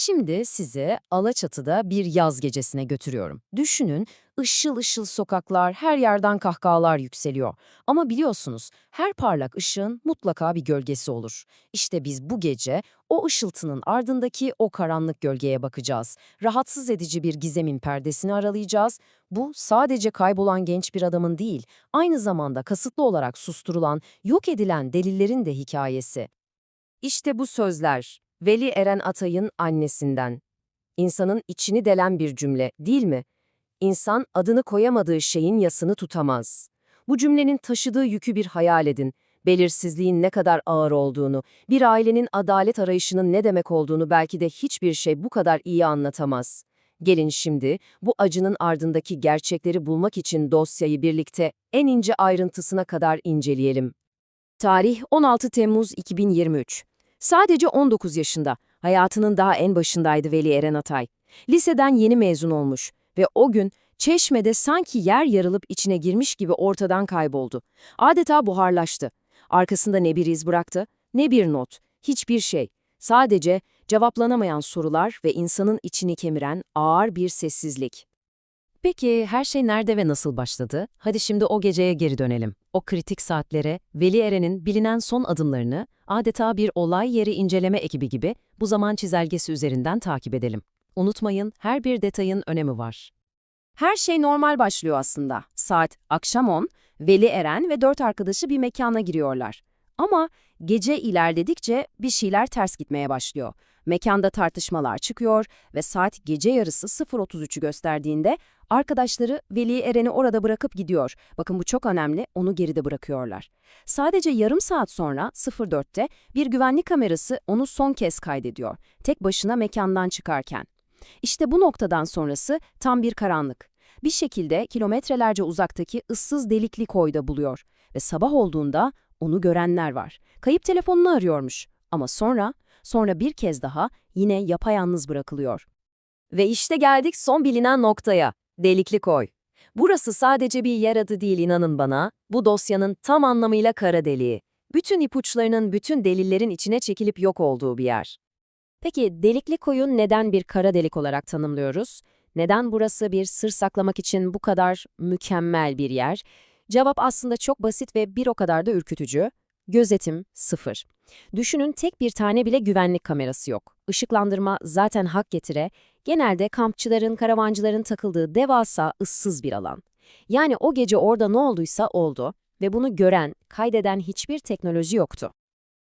Şimdi sizi Alaçatı'da bir yaz gecesine götürüyorum. Düşünün, ışıl ışıl sokaklar, her yerden kahkahalar yükseliyor. Ama biliyorsunuz, her parlak ışığın mutlaka bir gölgesi olur. İşte biz bu gece o ışıltının ardındaki o karanlık gölgeye bakacağız. Rahatsız edici bir gizemin perdesini aralayacağız. Bu sadece kaybolan genç bir adamın değil, aynı zamanda kasıtlı olarak susturulan, yok edilen delillerin de hikayesi. İşte bu sözler Veli Eren Atay'ın annesinden. İnsanın içini delen bir cümle, değil mi? İnsan adını koyamadığı şeyin yasını tutamaz. Bu cümlenin taşıdığı yükü bir hayal edin. Belirsizliğin ne kadar ağır olduğunu, bir ailenin adalet arayışının ne demek olduğunu belki de hiçbir şey bu kadar iyi anlatamaz. Gelin şimdi bu acının ardındaki gerçekleri bulmak için dosyayı birlikte en ince ayrıntısına kadar inceleyelim. Tarih 16 Temmuz 2023. Sadece 19 yaşında, hayatının daha en başındaydı Veli Eren Atay. Liseden yeni mezun olmuş ve o gün Çeşme'de sanki yer yarılıp içine girmiş gibi ortadan kayboldu. Adeta buharlaştı. Arkasında ne bir iz bıraktı, ne bir not, hiçbir şey. Sadece cevaplanamayan sorular ve insanın içini kemiren ağır bir sessizlik. Peki her şey nerede ve nasıl başladı? Hadi şimdi o geceye geri dönelim. O kritik saatlere, Veli Eren'in bilinen son adımlarını adeta bir olay yeri inceleme ekibi gibi bu zaman çizelgesi üzerinden takip edelim. Unutmayın, her bir detayın önemi var. Her şey normal başlıyor aslında. Saat akşam 10, Veli Eren ve dört arkadaşı bir mekana giriyorlar. Ama gece ilerledikçe bir şeyler ters gitmeye başlıyor. Mekanda tartışmalar çıkıyor ve saat gece yarısı 0.33'ü gösterdiğinde arkadaşları Veli Eren'i orada bırakıp gidiyor. Bakın bu çok önemli, onu geride bırakıyorlar. Sadece yarım saat sonra 04'te bir güvenlik kamerası onu son kez kaydediyor. Tek başına mekandan çıkarken. İşte bu noktadan sonrası tam bir karanlık. Bir şekilde kilometrelerce uzaktaki ıssız delikli koyda buluyor ve sabah olduğunda onu görenler var. Kayıp telefonunu arıyormuş ama sonra, sonra bir kez daha yine yapayalnız bırakılıyor. Ve işte geldik son bilinen noktaya, Delikli Koy. Burası sadece bir yer adı değil inanın bana, bu dosyanın tam anlamıyla kara deliği. Bütün ipuçlarının bütün delillerin içine çekilip yok olduğu bir yer. Peki delikli koyun neden bir kara delik olarak tanımlıyoruz? Neden burası bir sır saklamak için bu kadar mükemmel bir yer? Cevap aslında çok basit ve bir o kadar da ürkütücü. Gözetim sıfır. Düşünün tek bir tane bile güvenlik kamerası yok. Işıklandırma zaten hak getire, genelde kampçıların, karavancıların takıldığı devasa, ıssız bir alan. Yani o gece orada ne olduysa oldu ve bunu gören, kaydeden hiçbir teknoloji yoktu.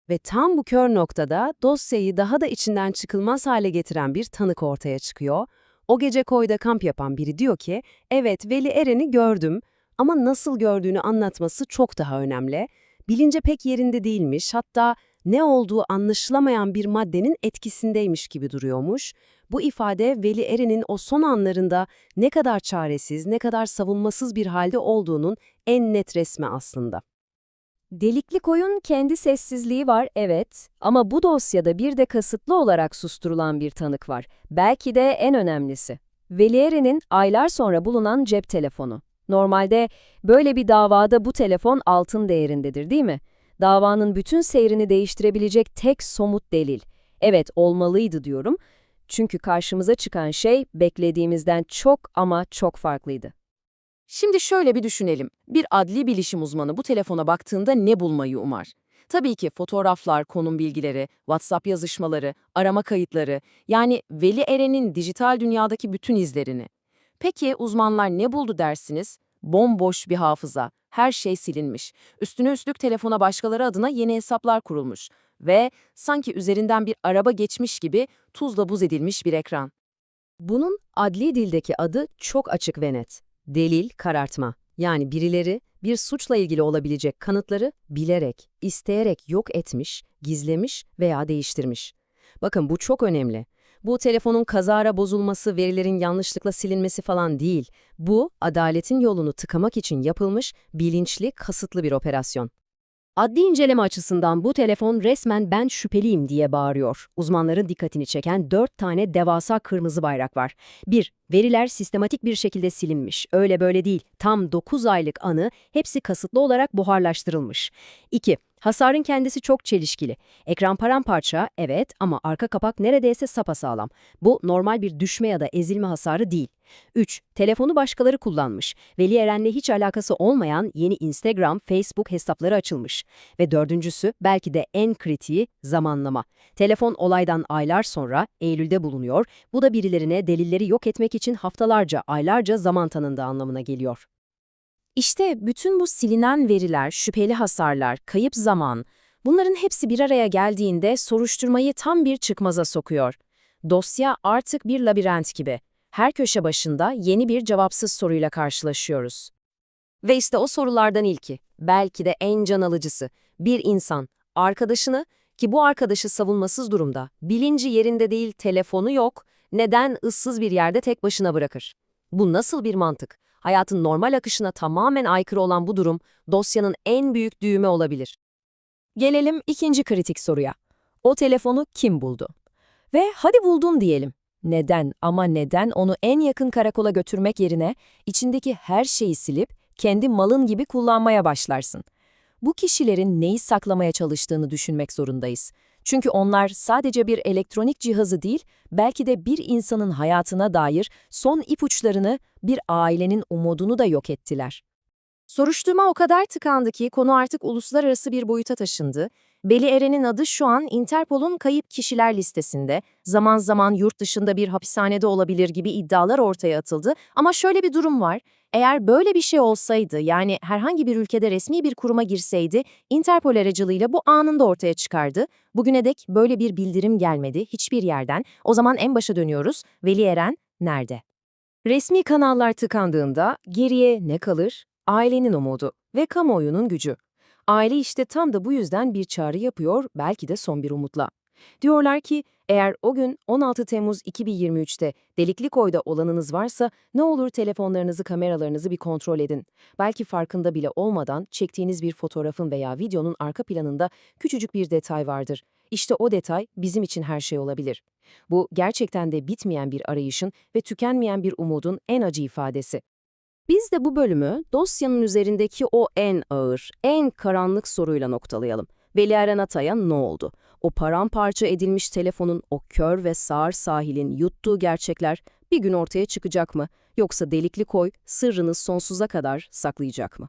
Ve tam bu kör noktada dosyayı daha da içinden çıkılmaz hale getiren bir tanık ortaya çıkıyor. O gece koyda kamp yapan biri diyor ki, evet Veli Eren'i gördüm ama nasıl gördüğünü anlatması çok daha önemli. Bilince pek yerinde değilmiş, hatta ne olduğu anlaşılamayan bir maddenin etkisindeymiş gibi duruyormuş. Bu ifade Veli Eren'in o son anlarında ne kadar çaresiz, ne kadar savunmasız bir halde olduğunun en net resmi aslında. Delikli koyun kendi sessizliği var, evet. Ama bu dosyada bir de kasıtlı olarak susturulan bir tanık var. Belki de en önemlisi. Veli Eren'in aylar sonra bulunan cep telefonu. Normalde böyle bir davada bu telefon altın değerindedir değil mi? Davanın bütün seyrini değiştirebilecek tek somut delil. Evet olmalıydı diyorum. Çünkü karşımıza çıkan şey beklediğimizden çok ama çok farklıydı. Şimdi şöyle bir düşünelim. Bir adli bilişim uzmanı bu telefona baktığında ne bulmayı umar? Tabii ki fotoğraflar, konum bilgileri, WhatsApp yazışmaları, arama kayıtları, yani Veli Eren'in dijital dünyadaki bütün izlerini. Peki uzmanlar ne buldu dersiniz? Bomboş bir hafıza, her şey silinmiş. Üstüne üstlük telefona başkaları adına yeni hesaplar kurulmuş. Ve sanki üzerinden bir araba geçmiş gibi tuzla buz edilmiş bir ekran. Bunun adli dildeki adı çok açık ve net. Delil, karartma. Yani birileri bir suçla ilgili olabilecek kanıtları bilerek, isteyerek yok etmiş, gizlemiş veya değiştirmiş. Bakın bu çok önemli. Bu telefonun kazara bozulması, verilerin yanlışlıkla silinmesi falan değil. Bu, adaletin yolunu tıkamak için yapılmış, bilinçli, kasıtlı bir operasyon. Adli inceleme açısından bu telefon resmen ben şüpheliyim diye bağırıyor. Uzmanların dikkatini çeken dört tane devasa kırmızı bayrak var. 1. Veriler sistematik bir şekilde silinmiş. Öyle böyle değil. Tam 9 aylık anı hepsi kasıtlı olarak buharlaştırılmış. 2. Hasarın kendisi çok çelişkili. Ekran paramparça, evet ama arka kapak neredeyse sapasağlam. Bu normal bir düşme ya da ezilme hasarı değil. 3. Telefonu başkaları kullanmış. Veli Eren'le hiç alakası olmayan yeni Instagram, Facebook hesapları açılmış. Ve dördüncüsü belki de en kritiği zamanlama. Telefon olaydan aylar sonra Eylül'de bulunuyor. Bu da birilerine delilleri yok etmek için haftalarca, aylarca zaman tanındığı anlamına geliyor. İşte bütün bu silinen veriler, şüpheli hasarlar, kayıp zaman, bunların hepsi bir araya geldiğinde soruşturmayı tam bir çıkmaza sokuyor. Dosya artık bir labirent gibi. Her köşe başında yeni bir cevapsız soruyla karşılaşıyoruz. Ve işte o sorulardan ilki, belki de en can alıcısı, bir insan, arkadaşını ki bu arkadaşı savunmasız durumda, bilinci yerinde değil, telefonu yok, neden ıssız bir yerde tek başına bırakır? Bu nasıl bir mantık? Hayatın normal akışına tamamen aykırı olan bu durum, dosyanın en büyük düğümü olabilir. Gelelim ikinci kritik soruya. O telefonu kim buldu? Ve hadi buldum diyelim. Neden ama neden onu en yakın karakola götürmek yerine içindeki her şeyi silip kendi malın gibi kullanmaya başlarsın? Bu kişilerin neyi saklamaya çalıştığını düşünmek zorundayız. Çünkü onlar sadece bir elektronik cihazı değil, belki de bir insanın hayatına dair son ipuçlarını, bir ailenin umudunu da yok ettiler. Soruşturma o kadar tıkandı ki konu artık uluslararası bir boyuta taşındı. Beli Eren'in adı şu an Interpol'un kayıp kişiler listesinde, zaman zaman yurt dışında bir hapishanede olabilir gibi iddialar ortaya atıldı. Ama şöyle bir durum var, eğer böyle bir şey olsaydı, yani herhangi bir ülkede resmi bir kuruma girseydi, Interpol aracılığıyla bu anında ortaya çıkardı. Bugüne dek böyle bir bildirim gelmedi hiçbir yerden. O zaman en başa dönüyoruz, Veli Eren nerede? Resmi kanallar tıkandığında geriye ne kalır? Ailenin umudu ve kamuoyunun gücü. Aile işte tam da bu yüzden bir çağrı yapıyor, belki de son bir umutla. Diyorlar ki, eğer o gün 16 Temmuz 2023'te Delikli Koy'da olanınız varsa ne olur telefonlarınızı, kameralarınızı bir kontrol edin. Belki farkında bile olmadan çektiğiniz bir fotoğrafın veya videonun arka planında küçücük bir detay vardır. İşte o detay bizim için her şey olabilir. Bu gerçekten de bitmeyen bir arayışın ve tükenmeyen bir umudun en acı ifadesi. Biz de bu bölümü dosyanın üzerindeki o en ağır, en karanlık soruyla noktalayalım. Veli Eren Atay'a ne oldu? O paramparça edilmiş telefonun o kör ve sağır sahilin yuttuğu gerçekler bir gün ortaya çıkacak mı? Yoksa delikli koy sırrını sonsuza kadar saklayacak mı?